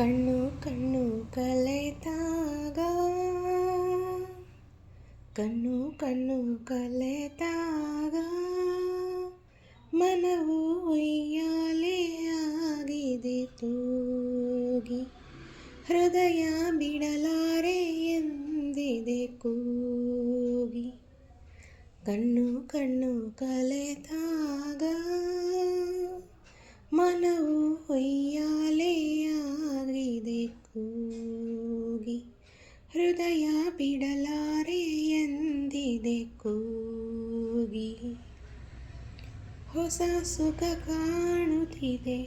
ಕಣ್ಣು ಕಣ್ಣು ಕಲೆತಾಗ. ಕಣ್ಣು ಕಣ್ಣು ಕಲೆತಾಗ. ಮನವು ಉಯ್ಯಾಲೆ ಆಗಿದೆ ತೂಗಿ. ಹೃದಯ ಬಿಡಲಾರೆ ಎಂದಿದೆ ಕೂಗಿ. ಕಣ್ಣು ಕಣ್ಣು ಕಲೆತಾಗ. ಮನವು ಹೊಯ್ಯಾಲೆಯಾಗಿದೆ ಹೃದಯ ಬಿಡಲಾರೆ ಎಂದಿದೆ ಕೂಗಿ. ಹೊಸ ಸುಖ ಕಾಣುತ್ತಿದೆ,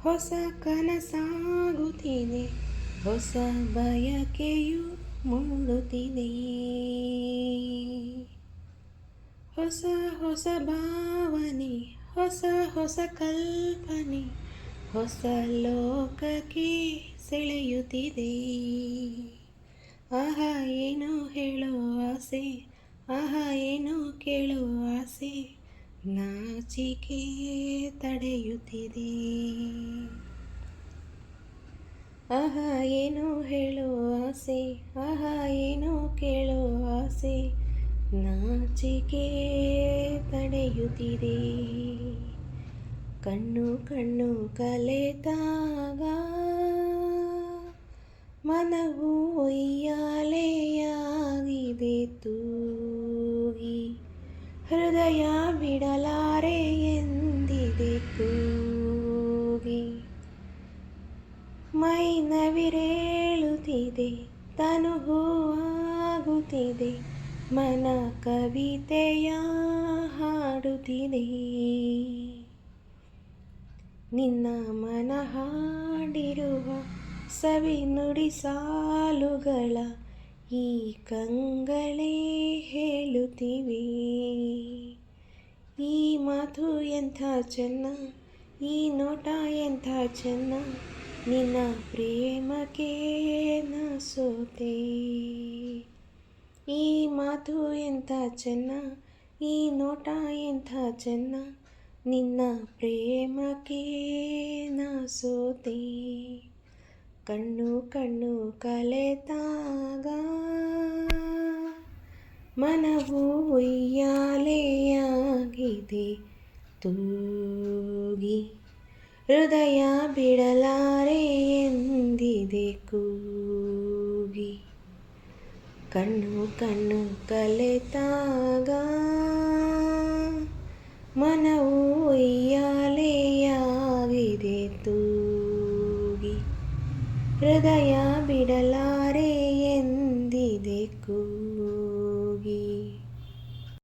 ಹೊಸ ಕನಸಾಗುತ್ತಿದೆ, ಹೊಸ ಬಯಕೆಯು ಮೂಡುತ್ತಿದೆ. ಹೊಸ ಹೊಸ ಭಾವನೆ, ಹೊಸ ಹೊಸ ಕಲ್ಪನೆ, ಹೊಸ ಲೋಕಕ್ಕೆ ಸೆಳೆಯುತ್ತಿದೆ. ಆಹಾ, ಏನೋ ಹೇಳೋ ಆಸೆ, ಆಹಾ, ಏನೋ ಕೇಳೋ ಆಸೆ, ನಾಚಿಕೆ ತಡೆಯುತ್ತಿದೆ. ಆಹಾ, ಏನೋ ಹೇಳೋ ಆಸೆ, ಆಹಾ, ಏನೋ ಕೇಳೋ ಆಸೆ, ನಾಚಿಕೆ ತಡೆಯುತ್ತಿದೆ. ಕಣ್ಣು ಕಣ್ಣು ಕಲೆತಾಗ ಮನವು ಒಯ್ಯಾಲೆಯಾಗಿದೆ, ತೂಗಿ ಹೃದಯ ಬಿಡಲಾರೆ ಎಂದಿದೆ ಕೂಗಿ ಮೈ ನವಿರೇಳುತ್ತಿದೆ ತನು ಹೂವಾಗುತ್ತಿದೆ ಮನ ಕವಿತೆಯ ಹಾಡುತ್ತಿದೆ. ನಿನ್ನ ಮನ ಹಾಡಿರುವ ಸವಿ ನುಡಿ ಸಾಲುಗಳ ಈ ಕಂಗಳೇ ಹೇಳುತ್ತಿವೆ ಈ ಮಾತು ಎಂಥ ಚೆನ್ನ ಈ ನೋಟ ಎಂಥ ಚೆನ್ನ ನಿನ್ನ ಪ್ರೇಮಕ್ಕೆ ನ ಸೋತೆ ಈ ಮಾತು ಎಂಥ ಚೆನ್ನ ಈ ನೋಟ ಎಂಥ ಚೆನ್ನ ನಿನ್ನ ಪ್ರೇಮಕ್ಕೆ ನ ಸೋತೆ ಕಣ್ಣು ಕಣ್ಣು ಕಲೆತಾಗ. ಮನವು ಉಯ್ಯಾಲೆಯಾಗಿದೆ ತೂಗಿ ಹೃದಯ ಬಿಡಲಾರೆ ಎಂದಿದೆ ಕೂಗಿ. ಕಣ್ಣು ಕಣ್ಣು ಕಲೆತಾಗ. ಮನವು ಹೃದಯ ಬಿಡಲಾರೆ ಎಂದಿದೆ ಕೂಗಿ